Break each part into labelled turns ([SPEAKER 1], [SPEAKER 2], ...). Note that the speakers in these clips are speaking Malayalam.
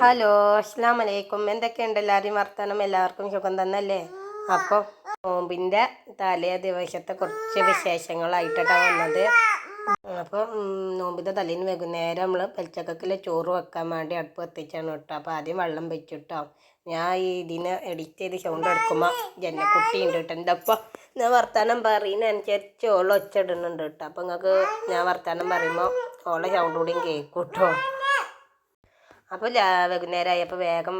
[SPEAKER 1] ഹലോ അസ്സാം വലൈക്കും എന്തൊക്കെയുണ്ട് എല്ലാവരും വർത്തമാനം എല്ലാവർക്കും സുഖം തന്നല്ലേ അപ്പോൾ നോമ്പിന്റെ തലേ ദിവസത്തെ കുറച്ച് വിശേഷങ്ങളായിട്ടാണ് വന്നത്. അപ്പോൾ നോമ്പിന്റെ തലേന്ന് വൈകുന്നേരം നമ്മൾ പച്ചക്കക്കിൽ ചോറ് വെക്കാൻ വേണ്ടി അടുപ്പ് എത്തിച്ചാണ് കേട്ടോ. അപ്പോൾ ആദ്യം വെള്ളം വെച്ചിട്ടോ. ഞാൻ ഇതിനെ എഡിറ്റ് ചെയ്ത് സൗണ്ട് എടുക്കുമ്പോൾ ജനക്കുട്ടി ഉണ്ട് കേട്ടോ. എന്റെ അപ്പോൾ ഞാൻ വർത്തമാനം പറയുന്നതനുസരിച്ച് ഓള ഒച്ച ഇടുന്നുണ്ട് കേട്ടോ. അപ്പോൾ നിങ്ങൾക്ക് ഞാൻ വർത്തമാനം പറയുമ്പോൾ ഓളെ സൗണ്ട് കൂടിയും കേൾക്കും കേട്ടോ. അപ്പോൾ വൈകുന്നേരം ആയപ്പോൾ വേഗം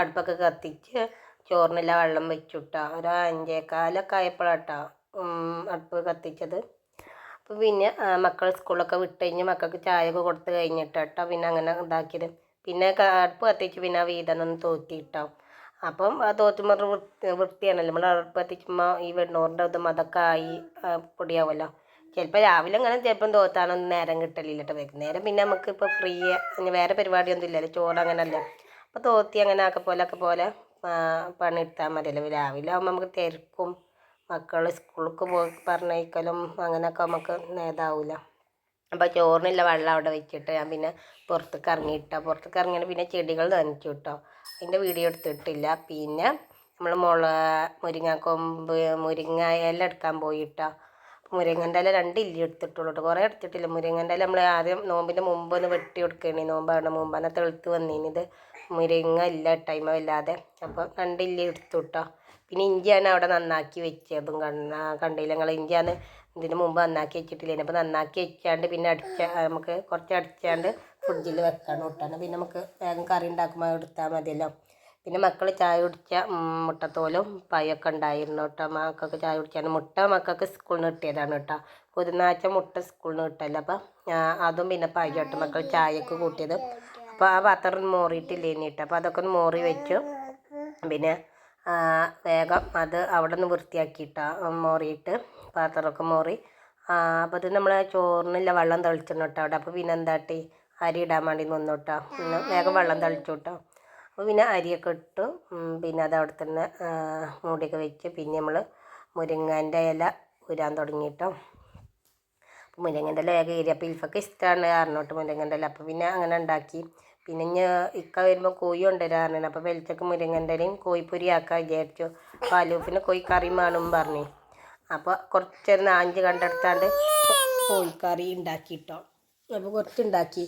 [SPEAKER 1] അടുപ്പൊക്കെ കത്തിച്ച് ചോറിനെല്ലാം വെള്ളം വെച്ചുട്ടാ. ഒരു അഞ്ചേക്കാലൊക്കെ ആയപ്പോഴാട്ടോ അടുപ്പ് കത്തിച്ചത്. അപ്പോൾ പിന്നെ മക്കൾ സ്കൂളൊക്കെ വിട്ട് കഴിഞ്ഞ് മക്കൾക്ക് ചായ ഒക്കെ കൊടുത്ത് കഴിഞ്ഞിട്ട് കേട്ടോ പിന്നെ അങ്ങനെ ഇതാക്കിയത്. പിന്നെ അടുപ്പ് കത്തിച്ച് പിന്നെ ആ വീതനൊന്ന് തോറ്റിട്ടോ. അപ്പം ആ തോറ്റുമ്പോൾ വൃത്തി വൃത്തിയാണല്ലോ. നമ്മൾ അടുപ്പ് കത്തിക്കുമ്പോൾ ഈ വെണ്ണൂറിന്റെ ഇതും അതൊക്കെ ആയി പൊടിയാവുമല്ലോ ചിലപ്പോൾ രാവിലെ അങ്ങനെ ചിലപ്പം തോത്താനൊന്നും നേരം കിട്ടലില്ല കേട്ടോ വൈകുന്നേരം പിന്നെ നമുക്ക് ഇപ്പോൾ ഫ്രീ വേറെ പരിപാടിയൊന്നും ഇല്ലല്ലോ. ചോറ് അങ്ങനല്ലേ. അപ്പോൾ തോത്തി അങ്ങനെ ആക്ക പോലെ ഒക്കെ പോലെ പണിയെടുത്താൽ മതിയല്ലോ. രാവിലെ ആകുമ്പോൾ നമുക്ക് തിരക്കും മക്കൾ സ്കൂൾക്ക് പോയി പറഞ്ഞയക്കലും അങ്ങനെയൊക്കെ നമുക്ക് നേതാവില്ല അപ്പോൾ ചോറിനില്ല വെള്ളം അവിടെ വെച്ചിട്ട് ഞാൻ പിന്നെ പുറത്തേക്ക് ഇറങ്ങിയിട്ടോ. പുറത്തേക്ക് ഇറങ്ങിയിട്ട് പിന്നെ ചെടികൾ നനച്ചു കിട്ടോ അതിന്റെ വീഡിയോ എടുത്തിട്ടില്ല. പിന്നെ നമ്മൾ മുള മുരിങ്ങക്കൊമ്പ് മുരിങ്ങ ഇല എടുക്കാൻ പോയിട്ടോ. മുരിങ്ങന്റെ ഇല രണ്ട് ഇല്ലി എടുത്തിട്ടുള്ളൂ കുറേ എടുത്തിട്ടില്ല. മുരിങ്ങന്റെ ഇല നമ്മൾ ആദ്യം നോമ്പിന്റെ മുമ്പ് ഒന്ന് വെട്ടി കൊടുക്കണേ നോമ്പാണ് മുമ്പാണ് തെളുത്ത് വന്നീനിത് മുരിങ്ങ ഇല്ല ടൈം ഇല്ലാതെ അപ്പോൾ രണ്ട് ഇല്ലി എടുത്തു കേട്ടോ പിന്നെ ഇഞ്ചിയാണ് അവിടെ നന്നാക്കി വെച്ചതും. കണ്ണ കണ്ടില്ല ഞങ്ങൾ ഇഞ്ചിയാണ് ഇതിന് മുമ്പ് നന്നാക്കി വെച്ചിട്ടില്ല? അപ്പോൾ നന്നാക്കി വെച്ചാണ്ട് പിന്നെ അടിച്ച നമുക്ക് കുറച്ച് അടിച്ചാണ്ട് ഫ്രിഡ്ജിൽ വെക്കണം കേട്ടോ പിന്നെ നമുക്ക് വേഗം കറി ഉണ്ടാക്കുമ്പോൾ എടുത്താൽ മതിയല്ലോ. പിന്നെ മക്കൾ ചായ കുടിച്ച മുട്ടത്തോലും പയൊക്കെ ഉണ്ടായിരുന്നു കേട്ടോ. മക്കൾക്ക് ചായ കുടിച്ചാണ് മുട്ട മക്കൾക്ക് സ്കൂളിൽ നിന്ന് കിട്ടിയതാണ് കേട്ടോ. കുരുന്നാഴ്ച മുട്ട സ്കൂളിൽ നിന്ന് കിട്ടല്ല അപ്പം അതും പിന്നെ പയ്യ കേട്ടോ മക്കൾ ചായക്ക് കൂട്ടിയത്. അപ്പോൾ ആ പാത്രം മോറിയിട്ടില്ലേനി കേട്ടോ. അപ്പോൾ അതൊക്കെ ഒന്ന് മോറി വെച്ചു. പിന്നെ വേഗം അത് അവിടെ നിന്ന് വൃത്തിയാക്കിയിട്ടാ മോറിയിട്ട് പാത്രമൊക്കെ മോറി. അപ്പോൾ അത് നമ്മൾ ചോറിനില്ല വെള്ളം തളിച്ചിരുന്നു കേട്ടോ അവിടെ. അപ്പോൾ പിന്നെ എന്താട്ടി? അരി ഇടാൻ വേണ്ടി നിന്നു കേട്ടോ. വേഗം വെള്ളം തളിച്ചു കേട്ടോ. അപ്പോൾ പിന്നെ അരിയൊക്കെ ഇട്ടു. പിന്നെ അത് അവിടെ തന്നെ മൂടിയൊക്കെ വെച്ച്. പിന്നെ നമ്മൾ മുരിങ്ങേന്റെ ഇല ഉരാൻ തുടങ്ങിയിട്ടോ. അപ്പോൾ മുരിങ്ങന്റെ ഇല ഏരിയ അപ്പോൾ ഇൽഫൊക്കെ ഇഷ്ടമാണ് അറിഞ്ഞോട്ട് മുരിങ്ങന്റെ ഇല. അപ്പോൾ പിന്നെ അങ്ങനെ ഉണ്ടാക്കി. പിന്നെ ഞാൻ ഇക്ക വരുമ്പോൾ കോഴി കൊണ്ടുവരാറുണ്ട് അപ്പോൾ വെളിച്ചക്ക് മുരിങ്ങന്റെ ഇലയും കോഴിപ്പൊരി ആക്കാൻ വിചാരിച്ചു. അലൂഫിന് കോഴി കറിയും വേണം പറഞ്ഞു. അപ്പോൾ കുറച്ചൊരു നാഞ്ച് കണ്ടെടുത്താണ്ട് കോഴിക്കറി ഉണ്ടാക്കിയിട്ടോ അപ്പോൾ കുറച്ച് ഉണ്ടാക്കി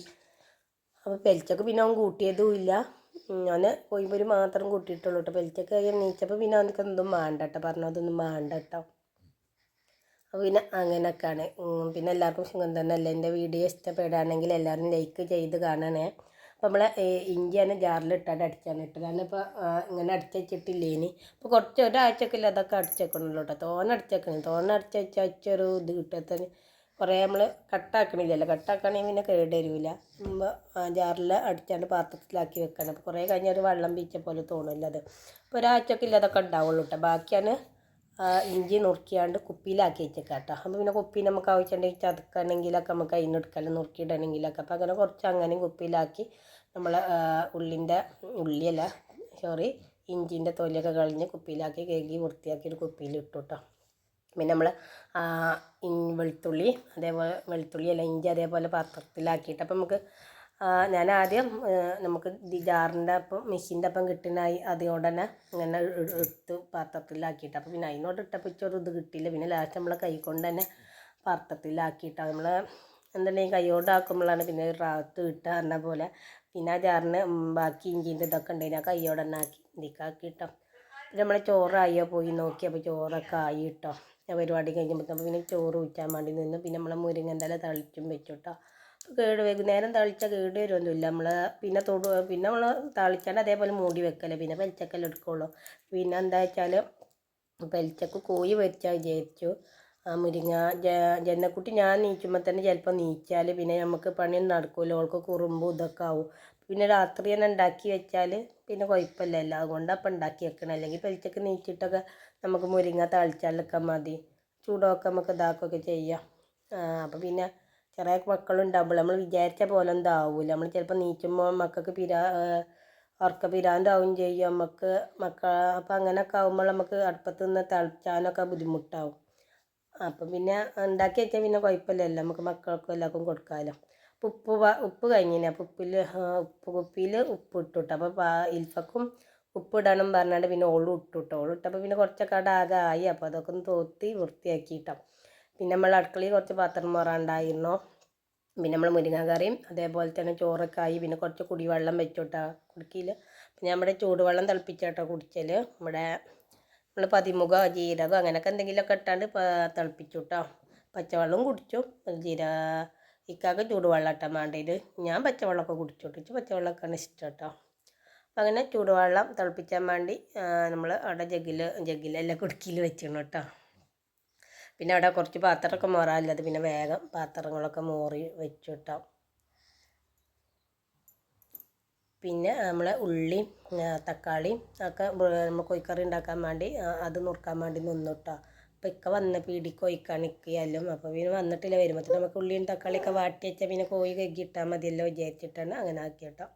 [SPEAKER 1] അപ്പോൾ വെളിച്ചൊക്കെ പിന്നെ അവൻ കൂട്ടിയതും ഇല്ല. ഞാൻ കോഴിപ്പൊരി മാത്രം കൂട്ടിയിട്ടുള്ളൂ കേട്ടോ പെലിച്ചക്ക് കഴിഞ്ഞ് നീച്ചപ്പോൾ പിന്നെ അവനക്ക് ഒന്നും വേണ്ട കേട്ടോ പറഞ്ഞു അതൊന്നും വേണ്ട കേട്ടോ അപ്പോൾ പിന്നെ അങ്ങനെയൊക്കെയാണ് പിന്നെ എല്ലാവർക്കും സുഖം തന്നെയല്ല? എന്റെ വീഡിയോ ഇഷ്ടപ്പെടുകയാണെങ്കിൽ എല്ലാവരും ലൈക്ക് ചെയ്ത് കാണണേ. അപ്പോൾ നമ്മളെ ഇഞ്ചിയാണ് ജാറിലിട്ടാണ് അടിച്ചാണ്. ഇട്ടത് കാരണം ഇപ്പോൾ ഇങ്ങനെ അടിച്ച് വെച്ചിട്ടില്ലേ ഇനി. അപ്പോൾ കുറച്ച് ഒരാഴ്ചക്കില്ല അതൊക്കെ അടിച്ചേക്കണല്ലോട്ടോ വെക്കണമല്ലോ കേട്ടോ തോനെ അടിച്ച് വെച്ചാൽ തോനെ അടിച്ച് വെച്ച് വെച്ചൊരു ഇത് കിട്ടത്തിന് കുറേ നമ്മൾ കട്ടാക്കണില്ലല്ലോ. കട്ടാക്കണമെങ്കിൽ പിന്നെ കേട് വരില്ല ജാറിൽ അടിച്ചാണ്ട് പാത്രത്തിലാക്കി വെക്കണം. അപ്പോൾ കുറേ കഴിഞ്ഞാൽ ഒരു വെള്ളം പീച്ച പോലെ തോന്നില്ല അത്. അപ്പോൾ ഒരാഴ്ചക്കില്ല അതൊക്കെ ഉണ്ടാവുള്ളൂ കേട്ടോ. ബാക്കിയാണ് ഇഞ്ചി നുറുക്കിയാണ്ട് കുപ്പിയിലാക്കി വെച്ചേക്കാം കേട്ടോ. അപ്പോൾ പിന്നെ കുപ്പി നമുക്ക് ആവശ്യമുണ്ടെങ്കിൽ ചതുക്കണമെങ്കിലൊക്കെ നമുക്ക് അതിന് എടുക്കാം നുറുക്കിയിടണമെങ്കിലൊക്കെ. അപ്പോൾ അങ്ങനെ കുറച്ച് അങ്ങനെയും കുപ്പിയിലാക്കി നമ്മൾ ഉള്ളിന്റെ ഉള്ളിയല്ല സോറി ഇഞ്ചിന്റെ തൊലിയൊക്കെ കളഞ്ഞ് കുപ്പിയിലാക്കി കഴുകി വൃത്തിയാക്കി ഒരു കുപ്പിയിൽ ഇട്ടു കേട്ടോ. പിന്നെ നമ്മൾ വെളുത്തുള്ളി അതേപോലെ വെളുത്തുള്ളി അല്ല ഇഞ്ചി അതേപോലെ പാത്രത്തിലാക്കിയിട്ട് അപ്പം നമുക്ക് ഞാൻ ആദ്യം നമുക്ക് ജാറിന്റെ അപ്പം മെഷീന്റെ അപ്പം കിട്ടുന്നതായി അതുകൊണ്ട് തന്നെ ഇങ്ങനെ എടുത്ത് പാത്രത്തിലാക്കിയിട്ട് അപ്പം പിന്നെ അതിനോട് ഇട്ടപ്പോൾ ഇച്ചൊരു ഇത് കിട്ടിയില്ല. പിന്നെ ലാസ്റ്റ് നമ്മളെ കൈ കൊണ്ട് തന്നെ പാത്രത്തിലാക്കിയിട്ടാണ് നമ്മൾ എന്തുണ്ടെങ്കിൽ കൈകൊണ്ട് ആക്കുമ്പോഴാണ് പിന്നെ റാത്ത് കിട്ടുക പറഞ്ഞ പോലെ. പിന്നെ ആ ജാറിന് ബാക്കി ഇഞ്ചിന്റെ ഇതൊക്കെ ഉണ്ടായിരുന്നു ആ കൈയോടെ തന്നെ ആക്കി ഇതിക്കാക്കിയിട്ടോ പിന്നെ നമ്മൾ ചോറായോ പോയി നോക്കി അപ്പോൾ ചോറൊക്കെ ആയി കേട്ടോ പരിപാടി കഴിഞ്ഞപ്പോൾ പിന്നെ ചോറ് ഊറ്റാൻ വേണ്ടി നിന്ന് പിന്നെ നമ്മളെ മുരിങ്ങന്റെ തളിച്ചും വെച്ചുട്ടോ. കേട് വൈകുന്നേരം തളിച്ചാൽ കേട് വരുമൊന്നുമില്ല നമ്മൾ പിന്നെ തൊടു പിന്നെ നമ്മൾ തളിച്ചാൽ അതേപോലെ മൂടി വെക്കല്ലേ. പിന്നെ വെളിച്ചക്കല്ല എടുക്കുള്ളൂ. പിന്നെ എന്താ വെച്ചാൽ വെളിച്ചക്ക് കോഴി പൊരിച്ചാൽ വിചാരിച്ചു. മുരിങ്ങ ജന്നക്കുട്ടി ഞാൻ നീച്ചുമ്പോൾ തന്നെ ചിലപ്പോൾ നീച്ചാൽ പിന്നെ നമുക്ക് പണിയൊന്നും നടക്കില്ല ഓൾക്ക് കുറുമ്പും ഇതൊക്കെ ആവും. പിന്നെ രാത്രി തന്നെ ഉണ്ടാക്കി വെച്ചാൽ പിന്നെ കുഴപ്പമില്ലല്ലോ അതുകൊണ്ട് അപ്പം ഉണ്ടാക്കി വെക്കണം. അല്ലെങ്കിൽ പെലിച്ചക്ക് നീച്ചിട്ടൊക്കെ നമുക്ക് മുരിങ്ങ തളിച്ചാലൊക്കെ മതി. ചൂടൊക്കെ നമുക്ക് ഇതാക്കുകയൊക്കെ ചെയ്യാം. അപ്പം പിന്നെ ചെറിയ മക്കളുണ്ടാവുമ്പോൾ നമ്മൾ വിചാരിച്ച പോലെ ഒന്നും നമ്മൾ ചിലപ്പോൾ നീച്ചുമ്പോൾ മക്കൾക്ക് പിരാ ഉറക്ക പിരാന്താവും ചെയ്യും. നമുക്ക് മക്ക അപ്പം അങ്ങനെയൊക്കെ ആകുമ്പോൾ നമുക്ക് അടുപ്പത്ത് നിന്ന് തളിച്ചാനൊക്കെ ബുദ്ധിമുട്ടാവും. അപ്പം പിന്നെ ഉണ്ടാക്കി വെച്ചാൽ പിന്നെ കുഴപ്പമില്ലല്ലോ. നമുക്ക് മക്കൾക്കും എല്ലാവർക്കും കൊടുക്കാമല്ലോ. ഉപ്പ് വ- ഉപ്പ് കഴിഞ്ഞിന് അപ്പോൾ ഉപ്പിൽ ഉപ്പ് കുപ്പിയിൽ ഉപ്പ് ഇട്ടു കേട്ടോ. അപ്പോൾ ഇൽഫക്കും ഉപ്പ് ഇടണം പറഞ്ഞാണ്ട് പിന്നെ ഓളും ഇട്ടു കേട്ടോ. ഓളും ഇട്ടപ്പോൾ പിന്നെ കുറച്ചൊക്കെ അവിടെ ആകെ ആയി. അപ്പോൾ അതൊക്കെ ഒന്ന് തോത്തി വൃത്തിയാക്കിയിട്ടോ പിന്നെ നമ്മൾ അടുക്കളയിൽ കുറച്ച് പാത്രം മോറാണ്ടായിരുന്നു പിന്നെ നമ്മൾ മുരിങ്ങാക്കറിയും അതേപോലെ തന്നെ ചോറൊക്കെ ആയി. പിന്നെ കുറച്ച് കുടിവെള്ളം വെച്ചോട്ടാ കുടിക്കില്ല പിന്നെ നമ്മുടെ ചൂടുവെള്ളം തിളപ്പിച്ചോട്ടോ കുടിച്ചൽ നമ്മുടെ നമ്മൾ പതിമുഖ ജീരകം അങ്ങനെയൊക്കെ എന്തെങ്കിലുമൊക്കെ ഇട്ടാണ്ട് തിളപ്പിച്ചു കേട്ടോ പച്ചവെള്ളം കുടിച്ചു. ജീര ഇക്കാക്ക് ചൂടുവെള്ളം ഇട്ടാൽ വേണ്ടിയിട്ട് ഞാൻ പച്ചവെള്ളമൊക്കെ കുടിച്ചു. കേട്ടോ പച്ചവെള്ളമൊക്കെയാണ് ഇഷ്ടം കേട്ടോ അങ്ങനെ ചൂടുവെള്ളം തിളപ്പിക്കാൻ വേണ്ടി നമ്മൾ അവിടെ ജഗ്ഗിൽ ജഗ്ഗിലെല്ലാം കുടുക്കിയിൽ വെച്ചിരുന്നു കേട്ടോ പിന്നെ അവിടെ കുറച്ച് പാത്രമൊക്കെ മോറാനുള്ളത് പിന്നെ വേഗം പാത്രങ്ങളൊക്കെ മോറി വെച്ചു കേട്ടോ പിന്നെ നമ്മൾ ഉള്ളി തക്കാളി ഒക്കെ നമ്മൾ കോഴിക്കറി ഉണ്ടാക്കാൻ വേണ്ടി അത് നുറുക്കാൻ വേണ്ടി നിന്നു കേട്ടോ അപ്പോൾ ഇക്ക വന്ന പീടി കോഴിക്കാൻ നിൽക്കുകയല്ലോ അപ്പോൾ പിന്നെ വന്നിട്ടില്ല. വരുമ്പോൾ നമുക്ക് ഉള്ളിയും തക്കാളിയൊക്കെ വാട്ടി വെച്ചാൽ പിന്നെ കോഴി കഴുകിയിട്ടാൽ മതിയല്ലോ വിചാരിച്ചിട്ടാണ് അങ്ങനെ ആക്കി കേട്ടോ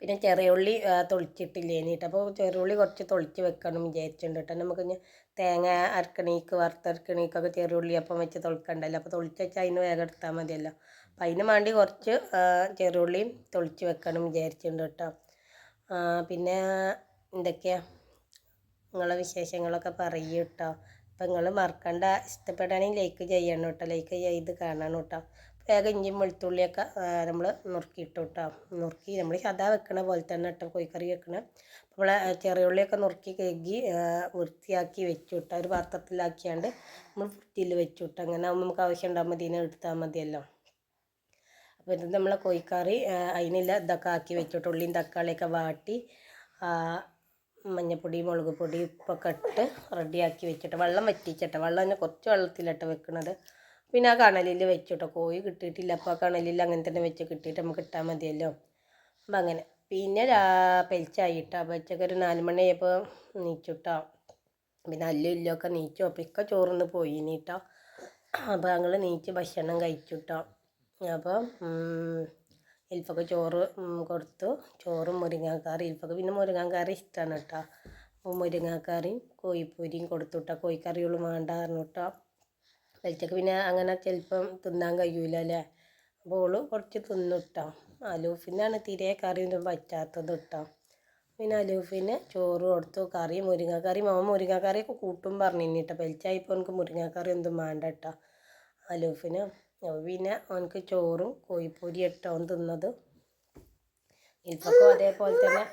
[SPEAKER 1] പിന്നെ ചെറിയ ഉള്ളി തൊളിച്ചിട്ടില്ലേ എന്നിട്ട് അപ്പോൾ ചെറിയ ഉള്ളി കുറച്ച് തൊളിച്ച് വെക്കണം വിചാരിച്ചിട്ടുണ്ട് കേട്ടോ നമുക്ക് തേങ്ങ അരക്കണീക്ക് വറുത്തരക്കണീക്കൊക്കെ അപ്പം വെച്ച് തൊളിക്കണ്ടല്ലോ. അപ്പോൾ തൊളിച്ച് വെച്ചാൽ അതിന് വേഗം എടുത്താൽ മതിയല്ലോ. അപ്പം അതിന് വേണ്ടി കുറച്ച് ചെറുള്ളിയും തൊളിച്ച് വെക്കണം വിചാരിച്ചിട്ടുണ്ട് കേട്ടോ. പിന്നെ എന്തൊക്കെയാ? നിങ്ങളെ വിശേഷങ്ങളൊക്കെ പറയൂ കേട്ടോ. അപ്പം നിങ്ങൾ മറക്കണ്ട. ഇഷ്ടപ്പെടുകയാണെങ്കിൽ ലൈക്ക് ചെയ്യണം കേട്ടോ. ലൈക്ക് ചെയ്ത് കാണണം കേട്ടോ. വേഗം ഇഞ്ചിയും വെളുത്തുള്ളിയൊക്കെ നമ്മൾ നുറുക്കിയിട്ടു കേട്ടോ നുറുക്കി നമ്മൾ സാധാ വെക്കണ പോലെ തന്നെ കേട്ടോ കോഴിക്കറി വെക്കണം. നമ്മളെ ചെറിയ ഉള്ളിയൊക്കെ നുറുക്കി കഴുകി വൃത്തിയാക്കി വെച്ചു കേട്ടോ ഒരു പാത്രത്തിലാക്കിയാണ്ട് നമ്മൾ വൃത്തിയിൽ വെച്ചു കേട്ടോ അങ്ങനെ നമുക്ക് ആവശ്യം ഉണ്ടാകുമ്പോൾ ഇതിനെ എടുത്താൽ മതിയല്ലോ. അപ്പോൾ ഇത് നമ്മളെ കോഴിക്കറി ആ, അതിനുള്ള ഇതൊക്കെ ആക്കി വെച്ചിട്ട് ഉള്ളിയും തക്കാളിയൊക്കെ വാട്ടി മഞ്ഞപ്പൊടി മുളക് പൊടി ഉപ്പൊക്കെ ഇട്ട് റെഡിയാക്കി വെച്ചിട്ട് വെള്ളം വറ്റിച്ചിട്ട് വെള്ളം തന്നെ കുറച്ച് വെള്ളത്തിലിട്ട് വെക്കണത്. പിന്നെ ആ കണലിൽ വെച്ചിട്ടോ. കോഴി കിട്ടിയിട്ടില്ല. അപ്പോൾ ആ കണലിൽ അങ്ങനെ തന്നെ വെച്ച് കിട്ടിയിട്ട് നമുക്ക് ഇട്ടാൽ മതിയല്ലോ. അപ്പം അങ്ങനെ. പിന്നെ രാ പെലിച്ചായിട്ടോ പെലിച്ചൊക്കെ ഒരു നാല് മണിയായപ്പോൾ നീച്ചുട്ടോ. പിന്നെ അല്ലും ഇല്ലൊക്കെ നീച്ചു. അപ്പോൾ ഇക്ക ചോറിന്ന് പോയി നീട്ടോ അപ്പോൾ ഞങ്ങൾ നീച്ച് ഭക്ഷണം കഴിച്ചുട്ടോ. അപ്പോൾ ഇൽഫക്ക് ചോറ് കൊടുത്തു. ചോറും മുരിങ്ങാക്കറി. ഇൽഫക്ക് പിന്നെ മുരിങ്ങാക്കറി ഇഷ്ടമാണ് കേട്ടോ. അപ്പോൾ മുരിങ്ങാക്കറിയും കോഴിപ്പൊരിയും കൊടുത്തു കേട്ടോ കോഴിക്കറികളും വേണ്ട പറഞ്ഞു കേട്ടോ വെച്ചക്ക് പിന്നെ അങ്ങനെ ചിലപ്പം തിന്നാൻ കഴിയൂല അല്ലേ അപ്പോൾ ഓൾ കുറച്ച് തിന്നിട്ടോ. അലൂഫിനാണ് തീരെ കറിയൊന്നും പറ്റാത്തത് കേട്ടോ പിന്നെ അലൂഫിന് ചോറ് കൊടുത്തു കറി മുരിങ്ങക്കറി മാമ മുരിങ്ങക്കറിയൊക്കെ കൂട്ടും പറഞ്ഞു കേട്ടോ പെലിച്ചായിപ്പോൾ എനിക്ക് മുരിങ്ങക്കറി ഒന്നും വേണ്ട കേട്ടോ അലൂഫിന് പിന്നെ അവനക്ക് ചോറും കോഴിപ്പൊരി ഇട്ടോ തിന്നത്. ഇൽഫക്കും അതേപോലെ തന്നെ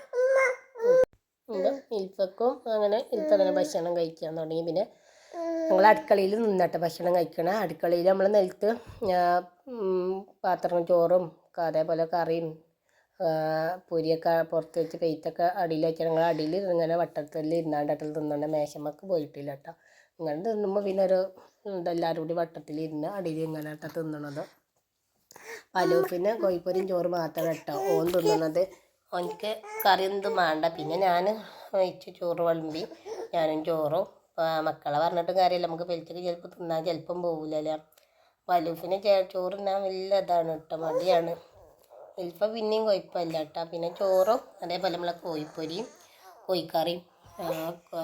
[SPEAKER 1] ഇൽപ്പക്കും അങ്ങനെ ഇൽഫ ഭക്ഷണം കഴിക്കാൻ തുടങ്ങി. പിന്നെ ഞങ്ങൾ അടുക്കളയിൽ നിന്നിട്ട് ഭക്ഷണം കഴിക്കണം. അടുക്കളയിൽ നമ്മൾ നിലത്ത് പാത്രം ചോറും അതേപോലെ കറിയും പൊരിയൊക്കെ പുറത്ത് വെച്ച് കയ്ത്തൊക്കെ അടിയിൽ വെച്ചാൽ ഞങ്ങൾ അടിയിൽ ഇങ്ങനെ വട്ടത്തിൽ ഇരുന്നാണ്ട് അട്ടൽ തിന്നണ്ട മേശമ്മക്ക് പോയിട്ടില്ല കേട്ടോ. ഇങ്ങനെ തിന്നുമ്പോൾ പിന്നെ ഒരു എല്ലാവരും കൂടി വട്ടത്തിൽ ഇരുന്ന് അടിയിൽ ഇങ്ങനെ ഇട്ട തിന്നണത്. പിന്നെ കോഴിപ്പൊരിയും ചോറ് മാത്രം കേട്ടോ ഓൻ തിന്നണത്. ഓനിക്ക് കറി എന്തും വേണ്ട. പിന്നെ ഞാൻ വെച്ച് ചോറ് വിളമ്പി ഞാനും ചോറും മക്കളെ പറഞ്ഞിട്ടും കാര്യമില്ല. നമുക്ക് പെലിച്ചക്ക് ചിലപ്പോൾ തിന്നാൻ ചിലപ്പം പോകില്ലല്ലേ വലൂഫിന് ചോറ് തിന്നാൻ വലിയ ഇതാണ് കേട്ടോ മടിയാണ്. ഇൽഫ പിന്നെയും കുഴപ്പമില്ല കേട്ടോ. പിന്നെ ചോറും അതേപോലെ നമ്മളെ കോഴിപ്പൊരിയും കോഴിക്കറിയും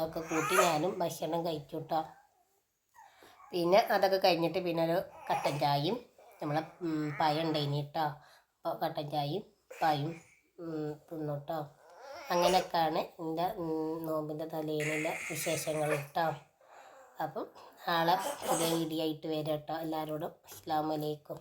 [SPEAKER 1] ഒക്കെ കൂട്ടി ഞാനും ഭക്ഷണം കഴിച്ചു കേട്ടോ. പിന്നെ അതൊക്കെ കഴിഞ്ഞിട്ട് പിന്നെ ഒരു കട്ടൻ ചായയും നമ്മളെ പഴം ഉണ്ടായിനി കേട്ടോ. അപ്പോൾ കട്ടൻ ചായയും പായും തിന്നു കേട്ടോ. അങ്ങനെയൊക്കെയാണ് എന്റെ നോമ്പിന്റെ തലേനുള്ള വിശേഷങ്ങൾ കേട്ടോ അപ്പം നാളെ പുതിയ വീഡിയോ ആയിട്ട് വരാം കേട്ടോ എല്ലാവരോടും അസ്സാം വലൈക്കും